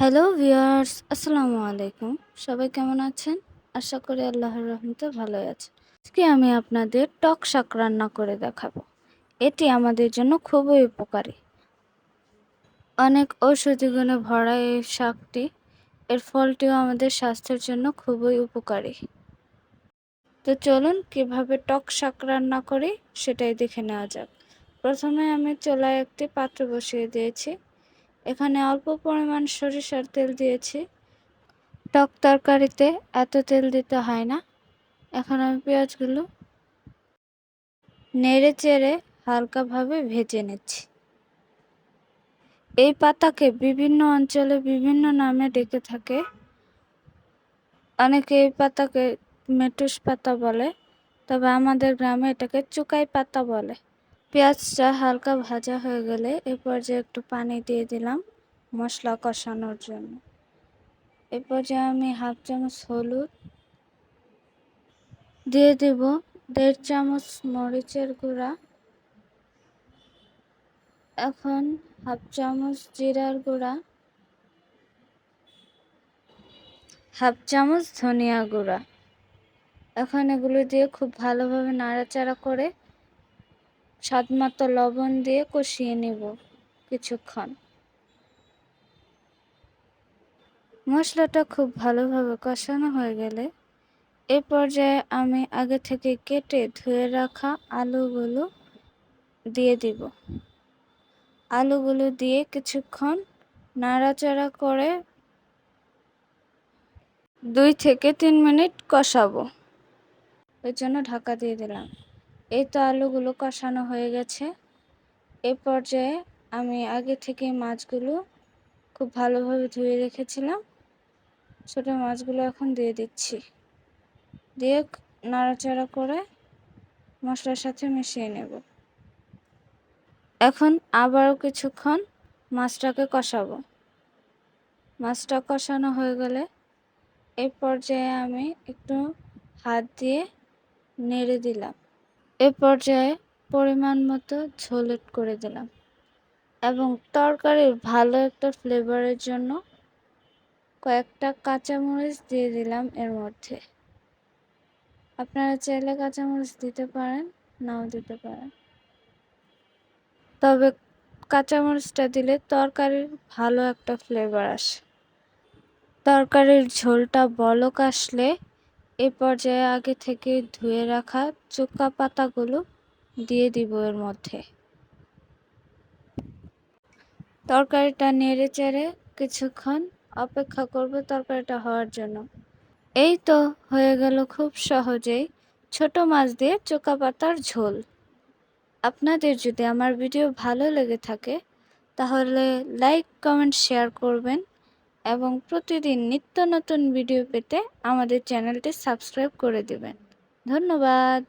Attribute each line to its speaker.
Speaker 1: Hello viewers আসসালামু আলাইকুম সবাই কেমন আছেন? আশা করি আল্লাহর রহমতে ভালোই আছে আজকে আমি আপনাদের টক শাক রান্না করে দেখাবো। এটি আমাদের জন্য খুবই উপকারী। অনেক ঔষধি গুণে ভরা এই শাকটি, এর ফলটিও আমাদের স্বাস্থ্যের জন্য খুবই উপকারী। তো চলুন কীভাবে টক শাক রান্না করি সেটাই দেখে নেওয়া যাক। প্রথমে আমি চুলায় একটি পাত্র বসিয়ে দিয়েছি। এখানে অল্প পরিমাণ সরিষার তেল দিয়েছি। টক তরকারিতে এত তেল দিতে হয় না। এখন আমি পেঁয়াজগুলো নেড়ে চেড়ে হালকাভাবে ভেজে নিচ্ছি। এই পাতাকে বিভিন্ন অঞ্চলে বিভিন্ন নামে ডেকে থাকে। অনেকে এই পাতাকে মেটুস পাতা বলে, তবে আমাদের গ্রামে এটাকে চুকাই পাতা বলে। পেঁয়াজটা হালকা ভাজা হয়ে গেলে এ পর্যায়ে একটু পানি দিয়ে দিলাম মশলা কষানোর জন্য। এ পর্যায়ে আমি হাফ চামচ হলুদ দিয়ে দেব, দেড় চামচ মরিচের গুঁড়া, এখন হাফ চামচ জিরার গুঁড়া, হাফ চামচ ধনিয়া গুঁড়া। এখন এগুলো দিয়ে খুব ভালোভাবে নাড়াচাড়া করে স্বাদমতো লবণ দিয়ে কষিয়ে নেব কিছুক্ষণ। মশলাটা খুব ভালোভাবে কষানো হয়ে গেলে এ পর্যায়ে আমি আগে থেকে কেটে ধুয়ে রাখা আলুগুলো দিয়ে দিব। আলুগুলো দিয়ে কিছুক্ষণ নাড়াচাড়া করে দুই থেকে তিন মিনিট কষাবো। ওই জন্য ঢাকা দিয়ে দিলাম। এই তো আলুগুলো কষানো হয়ে গেছে। এ পর্যায়ে আমি আগে থেকে মাছগুলো খুব ভালোভাবে ধুয়ে রেখেছিলাম। ছোটো মাছগুলো এখন দিয়ে দিচ্ছি। দিয়ে নাড়াচাড়া করে মশলার সাথে মিশিয়ে নেব। এখন আবারও কিছুক্ষণ মাছটাকে কষাবো। মাছটা কষানো হয়ে গেলে এই পর্যায়ে আমি একটু হাত দিয়ে নেড়ে দিলাম। এ পর্যায়ে পরিমাণ মতো ঝোল করে দিলাম এবং তরকারির ভালো একটা ফ্লেভারের জন্য কয়েকটা কাঁচামরিচ দিয়ে দিলাম এর মধ্যে। আপনারা চাইলে কাঁচামরিচ দিতে পারেন, নাও দিতে পারেন। তবে কাঁচামরিচটা দিলে তরকারির ভালো একটা ফ্লেভার আসে। তরকারির ঝোলটা বলক আসলে এই পর্যায়ে আগে থেকে ধুয়ে রাখা চোকা পাতাগুলো দিয়ে দিব এর মধ্যে। তরকারিটা নেড়ে চেড়ে কিছুক্ষণ অপেক্ষা করব তরকারিটা হওয়ার জন্য। এই তো হয়ে গেল খুব সহজেই ছোট মাছ দিয়ে চোকা পাতার ঝোল। আপনাদের যদি আমার ভিডিও ভালো লেগে থাকে, তাহলে লাইক, কমেন্ট, শেয়ার করবেন। এবং প্রতিদিন নিত্য নতুন ভিডিও পেতে আমাদের চ্যানেলটি সাবস্ক্রাইব করে দেবেন। ধন্যবাদ।